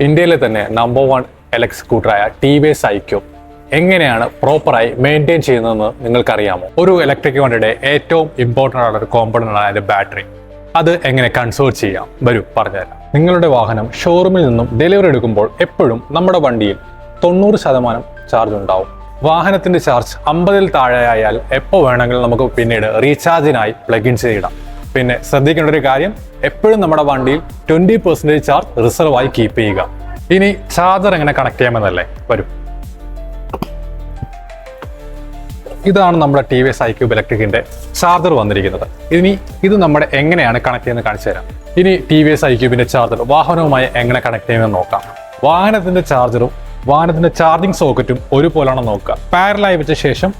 ഇന്ത്യയിലെ തന്നെ number one എലക്സ് സ്കൂട്ടറായ ടി വി എസ് ഐക്യോ എങ്ങനെയാണ് പ്രോപ്പറായി മെയിന്റെയിൻ ചെയ്യുന്നതെന്ന് നിങ്ങൾക്കറിയാമോ? ഒരു ഇലക്ട്രിക് വണ്ടിയുടെ ഏറ്റവും ഇമ്പോർട്ടന്റ് ആയ ഒരു കോമ്പണന്റ് ആണ് അതിന്റെ ബാറ്ററി അത് എങ്ങനെ കൺസേർട്ട് ചെയ്യാം? വരൂ പറഞ്ഞുതരാം. നിങ്ങളുടെ വാഹനം ഷോറൂമിൽ നിന്നും ഡെലിവറി എടുക്കുമ്പോൾ എപ്പോഴും നമ്മുടെ വണ്ടിയിൽ തൊണ്ണൂറ് ശതമാനം ചാർജ് ഉണ്ടാവും. വാഹനത്തിന്റെ ചാർജ് അമ്പതിൽ താഴെ ആയാൽ എപ്പോൾ വേണമെങ്കിലും നമുക്ക് പിന്നീട് റീചാർജിനായി പ്ലഗ് ഇൻ ചെയ്യിടാം പിന്നെ ശ്രദ്ധിക്കേണ്ട ഒരു കാര്യം എപ്പോഴും നമ്മുടെ വണ്ടിയിൽ ട്വന്റി പെർസെന്റേജ് ചാർജ് റിസർവ് ആയി കീപ്പ് ചെയ്യുക. ഇനി ചാർജർ എങ്ങനെ കണക്ട് ചെയ്യാമെന്നല്ലേ? വരും. ഇതാണ് നമ്മുടെ T V S iQube ഇലക്ട്രിക്കിന്റെ ചാർജർ വന്നിരിക്കുന്നത്. ഇനി ഇത് നമ്മുടെ എങ്ങനെയാണ് കണക്ട് ചെയ്യുന്നത് കാണിച്ചു തരാം. ഇനി ടി വി എസ് ഐ ക്യൂബിന്റെ ചാർജർ വാഹനവുമായി എങ്ങനെ കണക്ട് ചെയ്യുമെന്ന് നോക്കാം. വാഹനത്തിന്റെ ചാർജറും വാഹനത്തിന്റെ ചാർജിംഗ് സോക്കറ്റും ഒരുപോലെയാണ് നോക്കുക. പാരലായി വെച്ച ശേഷം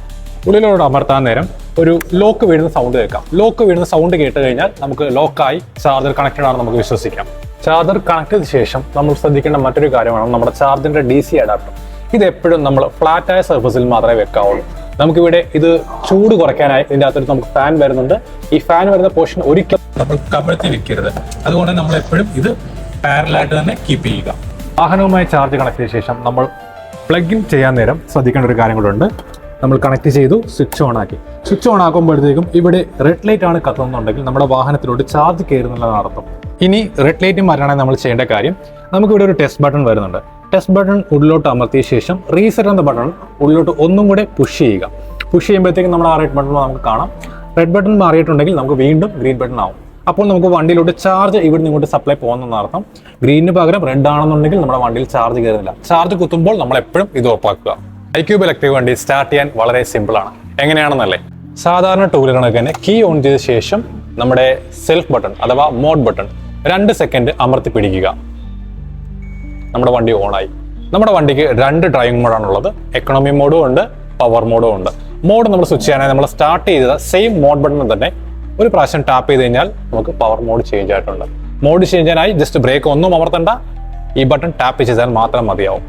ഉള്ളിലോട് അമർത്താൻ നേരം ഒരു ലോക്ക് വീഴുന്ന സൗണ്ട് കേൾക്കാം. ലോക്ക് വീഴുന്ന സൗണ്ട് കേട്ട് കഴിഞ്ഞാൽ നമുക്ക് ലോക്കായി ചാർജർ കണക്റ്റഡ് ആണെന്ന് നമുക്ക് വിശ്വസിക്കാം. ചാർജർ കണക്ട് ചെയ്ത ശേഷം നമ്മൾ ശ്രദ്ധിക്കേണ്ട മറ്റൊരു കാര്യമാണ് നമ്മുടെ ചാർജിന്റെ ഡി സി അഡാപ്റ്റർ ഇത് എപ്പോഴും നമ്മൾ ഫ്ലാറ്റ് ആയ സർഫസിൽ മാത്രമേ വെക്കാവുള്ളൂ. നമുക്കിവിടെ ഇത് ചൂട് കുറയ്ക്കാനായി ഇതിന്റെ അകത്തൊരു നമുക്ക് ഫാൻ വരുന്നുണ്ട്. ഈ ഫാൻ വരുന്ന പോർഷൻ ഒരിക്കലും നമ്മൾ കമഴ്ത്തി വെക്കരുത്. അതുകൊണ്ട് നമ്മൾ എപ്പോഴും ഇത് പാരലായിട്ട് തന്നെ കീപ്പ് ചെയ്യുക. വാഹനവുമായി ചാർജ് കണക്ട് ചെയ്ത ശേഷം നമ്മൾ പ്ലഗ് ഇൻ ചെയ്യാൻ നേരം ശ്രദ്ധിക്കേണ്ട ഒരു കാര്യം കൂടെ നമ്മൾ കണക്ട് ചെയ്തു സ്വിച്ച് ഓൺ ആക്കി. സ്വിച്ച് ഓൺ ആക്കുമ്പോഴത്തേക്കും ഇവിടെ റെഡ് ലൈറ്റ് ആണ് കത്തുന്നുണ്ടെങ്കിൽ നമ്മുടെ വാഹനത്തിലോട്ട് ചാർജ് കയറുന്നുള്ളതാണ് അർത്ഥം. ഇനി റെഡ് ലൈറ്റ് മാറ്റാനായി നമ്മൾ ചെയ്യേണ്ട കാര്യം. നമുക്കിവിടെ ഒരു ടെസ്റ്റ് ബട്ടൺ വരുന്നുണ്ട്. ടെസ്റ്റ് ബട്ടൺ ഉള്ളിലോട്ട് അമർത്തിയ ശേഷം റീസെറ്റ് എന്ന ബട്ടൺ ഉള്ളിലോട്ട് ഒന്നും കൂടെ പുഷ് ചെയ്യുക. പുഷ് ചെയ്യുമ്പോഴത്തേക്കും നമ്മൾ ആ റെഡ് ബട്ടൺ നമുക്ക് കാണാം. റെഡ് ബട്ടൺ മാറിയിട്ടുണ്ടെങ്കിൽ നമുക്ക് വീണ്ടും ഗ്രീൻ ബട്ടൺ ആവും. അപ്പോൾ നമുക്ക് വണ്ടിയിലോട്ട് ചാർജ് ഇവിടെ ഇങ്ങോട്ട് സപ്ലൈ പോകുന്ന അർത്ഥം. ഗ്രീനിന് പകരം റെഡ് ആണെന്നുണ്ടെങ്കിൽ നമ്മുടെ വണ്ടിയിൽ ചാർജ് കയറുന്നില്ല. ചാർജ് കുത്തുമ്പോൾ നമ്മൾ എപ്പോഴും ഇത് ഉറപ്പാക്കുക ഐക്യൂബ് ഇലക്ട്രിക് വണ്ടി സ്റ്റാർട്ട് ചെയ്യാൻ വളരെ സിമ്പിൾ ആണ് എങ്ങനെയാണെന്നല്ലേ? സാധാരണ ടൂ വീലറിനൊക്കെ തന്നെ കീ ഓൺ ചെയ്ത ശേഷം നമ്മുടെ സെൽഫ് ബട്ടൺ അഥവാ മോഡ് ബട്ടൺ രണ്ട് സെക്കൻഡ് അമർത്തി പിടിക്കുക. നമ്മുടെ വണ്ടി ഓണായി നമ്മുടെ വണ്ടിക്ക് രണ്ട് ഡ്രൈവിംഗ് മോഡാണ് ഉള്ളത് എക്കണോമി മോഡും ഉണ്ട് പവർ മോഡും ഉണ്ട്. മോഡ് നമ്മൾ സ്വിച്ച് ചെയ്യാനായി നമ്മൾ സ്റ്റാർട്ട് ചെയ്ത സെയിം മോഡ് ബട്ടൺ തന്നെ ഒരു പ്രാവശ്യം ടാപ്പ് ചെയ്ത് കഴിഞ്ഞാൽ നമുക്ക് പവർ മോഡ് ചേഞ്ച് ആയിട്ടുണ്ട്. മോഡ് ചേഞ്ച് ചെയ്യാനായി ജസ്റ്റ് ബ്രേക്ക് ഒന്നും അമർത്തണ്ട. ഈ ബട്ടൺ ടാപ്പ് ചെയ്താൽ മാത്രം മതിയാവും.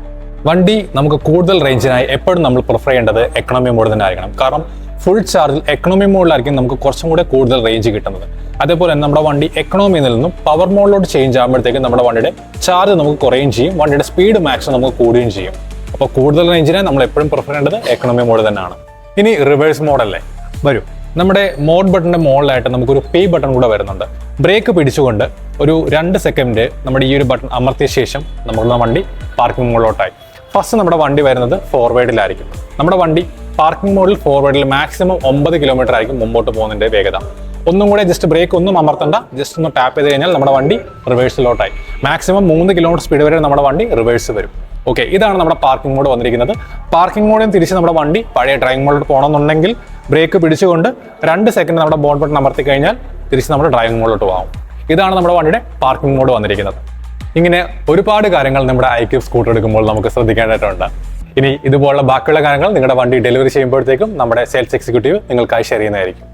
വണ്ടി നമുക്ക് കൂടുതൽ റേഞ്ചിനായി എപ്പോഴും നമ്മൾ പ്രിഫർ ചെയ്യേണ്ടത് എക്കണോമി മോഡ് തന്നെ ആയിരിക്കണം. കാരണം ഫുൾ ചാർജിൽ എക്കണോമി മോഡിലായിരിക്കും നമുക്ക് കുറച്ചും കൂടെ കൂടുതൽ റേഞ്ച് കിട്ടുന്നത്. അതേപോലെ തന്നെ നമ്മുടെ വണ്ടി എക്കണോമിയിൽ നിന്നും പവർ മോഡിലോട്ട് ചേഞ്ച് ആകുമ്പോഴത്തേക്കും നമ്മുടെ വണ്ടിയുടെ ചാർജ് നമുക്ക് കുറയുകയും ചെയ്യും. വണ്ടിയുടെ സ്പീഡ് മാക്സിമം നമുക്ക് കൂടുകയും ചെയ്യും. അപ്പോൾ കൂടുതൽ റേഞ്ചിനെ നമ്മൾ എപ്പോഴും പ്രിഫർ ചെയ്യേണ്ടത് എക്കണോമി മോഡ് തന്നെയാണ്. ഇനി റിവേഴ്സ് മോഡല്ലേ വരും. നമ്മുടെ മോഡ് ബട്ടണിന്റെ മുകളിലായിട്ട് നമുക്കൊരു പേ ബട്ടൺ കൂടെ വരുന്നുണ്ട്. ബ്രേക്ക് പിടിച്ചുകൊണ്ട് ഒരു രണ്ട് സെക്കൻഡ് നമ്മുടെ ഈ ഒരു ബട്ടൺ അമർത്തിയ ശേഷം നമ്മുടെ വണ്ടി പാർക്കിംഗ് മോഡിലോട്ടായി ഫസ്റ്റ് നമ്മുടെ വണ്ടി വരുന്നത് ഫോർവേഡിലായിരിക്കും. നമ്മുടെ വണ്ടി പാർക്കിംഗ് മോഡിൽ ഫോർവേഡിൽ മാക്സിമം ഒമ്പത് കിലോമീറ്റർ ആയിരിക്കും മുമ്പോട്ട് പോകുന്നതിന്റെ വേഗത. ഒന്നും കൂടെ ജസ്റ്റ് ബ്രേക്ക് ഒന്നും അമർത്തണ്ട ജസ്റ്റ് ഒന്ന് ടാപ്പ് ചെയ്ത് കഴിഞ്ഞാൽ നമ്മുടെ വണ്ടി റിവേഴ്സിലോട്ടായി മാക്സിമം മൂന്ന് കിലോമീറ്റർ സ്പീഡ് വരെ നമ്മുടെ വണ്ടി റിവേഴ്സ് വരും. ഓക്കെ ഇതാണ് നമ്മുടെ പാർക്കിംഗ് മോഡ് വന്നിരിക്കുന്നത്. പാർക്കിംഗ് മോഡിൽ തിരിച്ച് നമ്മുടെ വണ്ടി പഴയ ഡ്രൈവിംഗ് മോഡിൽ പോകണമെന്നുണ്ടെങ്കിൽ ബ്രേക്ക് പിടിച്ചുകൊണ്ട് രണ്ട് സെക്കൻഡ് നമ്മുടെ ബോൺ ബട്ടൺ അമർത്തി കഴിഞ്ഞാൽ തിരിച്ച് നമ്മുടെ ഡ്രൈവിംഗ് മോഡിലോട്ട് പോകാം. ഇതാണ് നമ്മുടെ വണ്ടിയുടെ പാർക്കിംഗ് മോഡ് വന്നിരിക്കുന്നത്. ഇങ്ങനെ ഒരുപാട് കാര്യങ്ങൾ നമ്മുടെ ഐക്യു സ്കൂട്ടർ എടുക്കുമ്പോൾ നമുക്ക് ശ്രദ്ധിക്കേണ്ടതായിട്ടുണ്ട്. ഇനി ഇതുപോലുള്ള ബാക്കിയുള്ള കാര്യങ്ങൾ നിങ്ങളുടെ വണ്ടി ഡെലിവറി ചെയ്യുമ്പോഴത്തേക്കും നമ്മുടെ സെയിൽസ് എക്സിക്യൂട്ടീവ് നിങ്ങൾക്കായി ഷെയർ ചെയ്യുന്നതായിരിക്കും